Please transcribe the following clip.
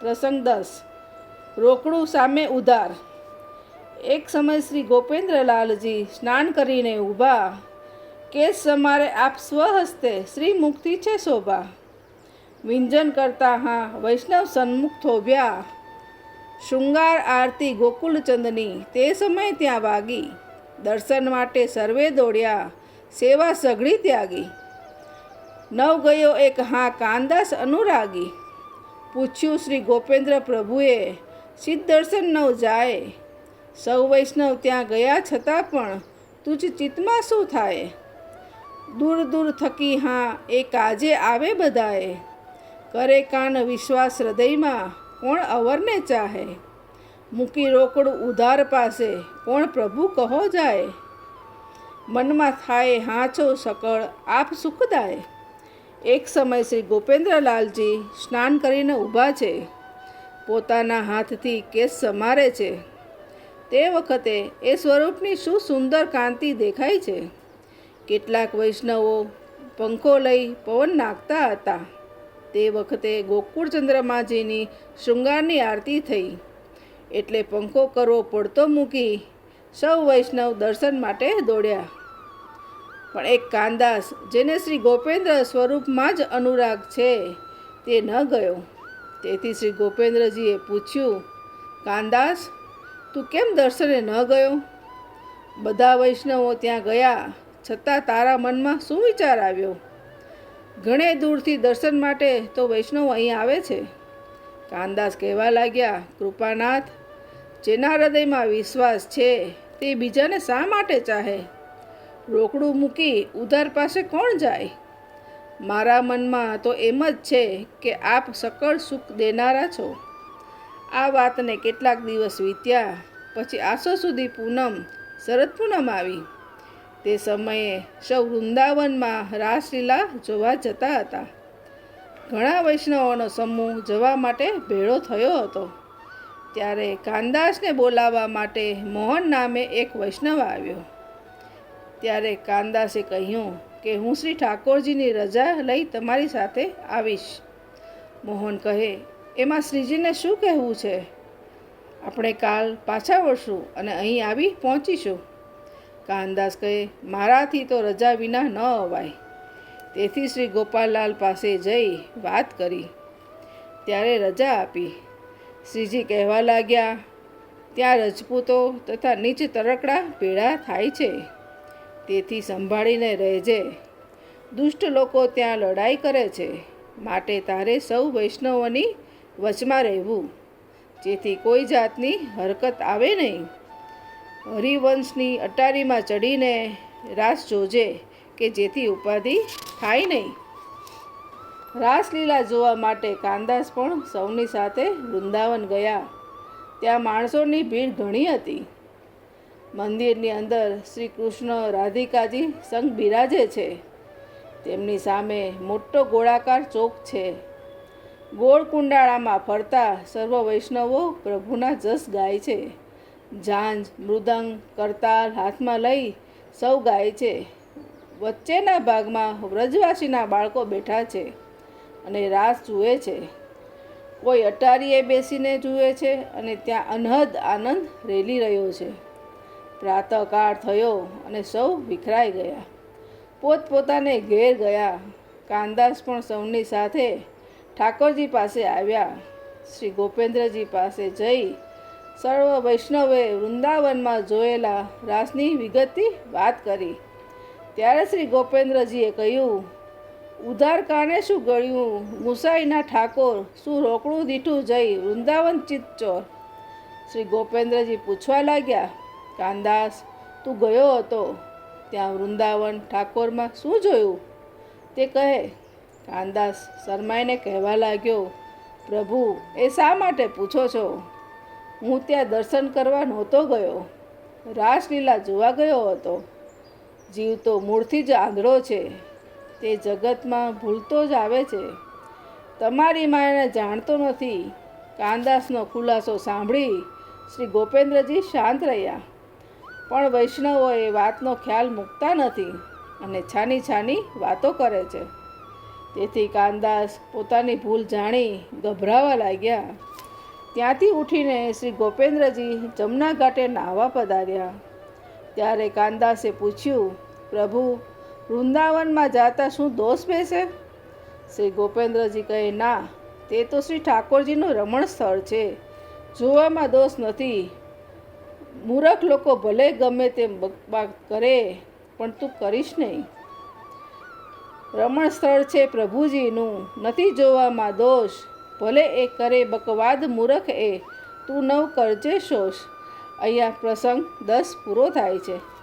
પ્રસંગ દસ. રોકડું સામે ઉધાર. એક સમય શ્રી ગોપેન્દ્રલાલજી સ્નાન કરીને ઊભા. કેસ સમારે આપ સ્વહસ્તે શ્રી મુક્તિ છે શોભા. વિંજન કરતા હા વૈષ્ણવ સન્મુખ થોભ્યા. શૃંગાર આરતી ગોકુલચંદની તે સમય ત્યાં વાગી. દર્શન માટે સર્વે દોડ્યા, સેવા સઘળી ત્યાગી. નવ ગયો એક હા કાંદાસ અનુરાગી. પૂછ્યું શ્રી ગોપેન્દ્ર પ્રભુએ, સિદ્ધ દર્શન નવ જાય. સૌ વૈષ્ણવ ત્યાં ગયા છતાં પણ તુજ ચિત્તમાં શું થાય? દૂર દૂર થકી હા, એ કાજે આવે બધાએ. કરે કાન વિશ્વાસ હૃદયમાં, કોણ અવરને ચાહે? મૂકી રોકડું ઉધાર પાસે, કોણ પ્રભુ કહો જાય? મનમાં થાય હાચો સકળ, આપ સુખદાય. એક સમય શ્રી ગોપેન્દ્રલાલજી સ્નાન કરીને ઊભા છે. પોતાના હાથથી કેસ સમારે છે. તે વખતે એ સ્વરૂપની શું સુંદર કાંતિ દેખાય છે? કેટલાક વૈષ્ણવો પંખો લઈ પવન નાખતા હતા. તે વખતે ગોકુળ ચંદ્રમાજીની શૃંગારની આરતી થઈ. એટલે પંખો કરવો પડતો મૂકી સૌ વૈષ્ણવ દર્શન માટે દોડ્યા. પણ એક કાંદાસ, જેને શ્રી ગોપેન્દ્ર સ્વરૂપમાં જ અનુરાગ છે, તે ન ગયો. તેથી શ્રી ગોપેન્દ્રજીએ પૂછ્યું, કાંદાસ, તું કેમ દર્શને ન ગયો? બધા વૈષ્ણવો ત્યાં ગયા, છતાં તારા મનમાં શું વિચાર આવ્યો? ઘણે દૂરથી દર્શન માટે તો વૈષ્ણવ અહીં આવે છે. કાનદાસ કહેવા લાગ્યા, કૃપાનાથ, જેના હૃદયમાં વિશ્વાસ છે, તે બીજાને શા માટે ચાહે? રોકડું મૂકી ઉધાર પાસે કોણ જાય? મારા મનમાં તો એમ જ છે કે આપ સકળ સુખ દેનારા છો. આ વાતને કેટલાક દિવસ વીત્યા, પછી આસો સુધી પૂનમ, શરદ પૂનમ આવી. તે સમયે સૌ વૃંદાવનમાં રાસલીલા જોવા જતા હતા. ઘણા વૈષ્ણવોનો સમૂહ જવા માટે ભેળો થયો હતો. ત્યારે કાનદાસને બોલાવવા માટે મોહન નામે એક વૈષ્ણવ આવ્યો. ત્યારે કાનદાસે કહ્યું કે હું શ્રી ઠાકોરજીની રજા લઈ તમારી સાથે આવીશ. મોહન કહે, એમાં શ્રીજીને શું કહેવું છે? આપણે કાલ પાછા વળશું અને અહીં આવી પહોંચીશું. કાનદાસ કહે, મારાથી તો રજા વિના ન અવાય. તેથી શ્રી ગોપાલલાલ પાસે જઈ વાત કરી. ત્યારે રજા આપી. શ્રીજી કહેવા લાગ્યા, ત્યાં રજપૂતો તથા નીચ તરકડા ભેળા થાય છે. તેથી સંભાળીને રહેજે. દુષ્ટ લોકો ત્યાં લડાઈ કરે છે. માટે તારે સૌ વૈષ્ણવોની વચમાં રહેવું. જેથી કોઈ જાતની હરકત આવે નહીં. હરિવંશની અટારીમાં ચડીને રાસ જોજે, કે જેથી ઉપાધિ થાય નહીં. રાસલીલા જોવા માટે કાંદાસ પણ સૌની સાથે વૃંદાવન ગયા. ત્યાં માણસોની ભીડ ઘણી હતી. મંદિરની અંદર શ્રી કૃષ્ણ રાધિકાજી સંગ બિરાજે છે. તેમની સામે મોટો ગોળાકાર ચોક છે. ગોળ કુંડાળામાં ફરતા સર્વ વૈષ્ણવો પ્રભુના જસ ગાય છે. ઝાંઝ, મૃદંગ કરતાલ હાથમાં લઈ સૌ ગાય છે. વચ્ચેના ભાગમાં વ્રજવાસીના બાળકો બેઠા છે અને રાસ જુએ છે. કોઈ અટારીએ બેસીને જુએ છે અને ત્યાં અનહદ આનંદ રેલી રહ્યો છે. પ્રાતઃકાળ થયો અને સૌ વિખરાઈ ગયા. પોતપોતાને ઘેર ગયા. કાનદાસ પણ સૌની સાથે ઠાકોરજી પાસે આવ્યા. શ્રી ગોપેન્દ્રજી પાસે જઈ સર્વ વૈષ્ણવે વૃંદાવનમાં જોયેલા રાસની વિગતથી વાત કરી. ત્યારે શ્રી ગોપેન્દ્રજીએ કહ્યું, ઉધાર કાને શું ગળ્યું? મુસાઈના ઠાકોર શું રોકડું દીઠું જઈ વૃંદાવન ચિત્તચોર? શ્રી ગોપેન્દ્રજી પૂછવા લાગ્યા કાનદાસ, તું ગયો હતો? ત્યાં વૃંદાવન ઠાકોરમાં શું જોયું? તે કહે, કાનદાસ શરમાઈને કહેવા લાગ્યો, પ્રભુ, એ શા માટે પૂછો છો? હું ત્યાં દર્શન કરવા નહોતો ગયો. રાસલીલા જોવા ગયો હતો. જીવ તો મૂળથી જ આંધળો છે. તે જગતમાં ભૂલતો જ આવે છે. તમારી માને જાણતો નથી. કાનદાસનો ખુલાસો સાંભળી શ્રી ગોપેન્દ્રજી શાંત રહ્યા. પણ વૈષ્ણવો એ વાતનો ખ્યાલ મૂકતા નથી અને છાની છાની વાતો કરે છે. તેથી કાનદાસ પોતાની ભૂલ જાણી ગભરાવા લાગ્યા. ત્યાંથી ઉઠીને શ્રી ગોપેન્દ્રજી જમના ઘાટે નાહવા પધાર્યા. ત્યારે કાનદાસે પૂછ્યું, પ્રભુ, વૃંદાવનમાં જાતા શું દોષ બેસે? શ્રી ગોપેન્દ્રજી કહે, ના, તે તો શ્રી ઠાકોરજીનું રમણ સ્થળ છે. જોવામાં દોષ નથી મૂરખ લોકો ભલે ગમે તેમ બકબાક કરે, પણ તું કરીશ નહીં. રમણ સ્થળ છે પ્રભુજીનું, નથી જોવામાં દોષ. ભલે એ કરે બકવાદ મૂરખ એ, તું નવ કરજે શોષ. અહીંયા પ્રસંગ દસ પૂરો થાય છે.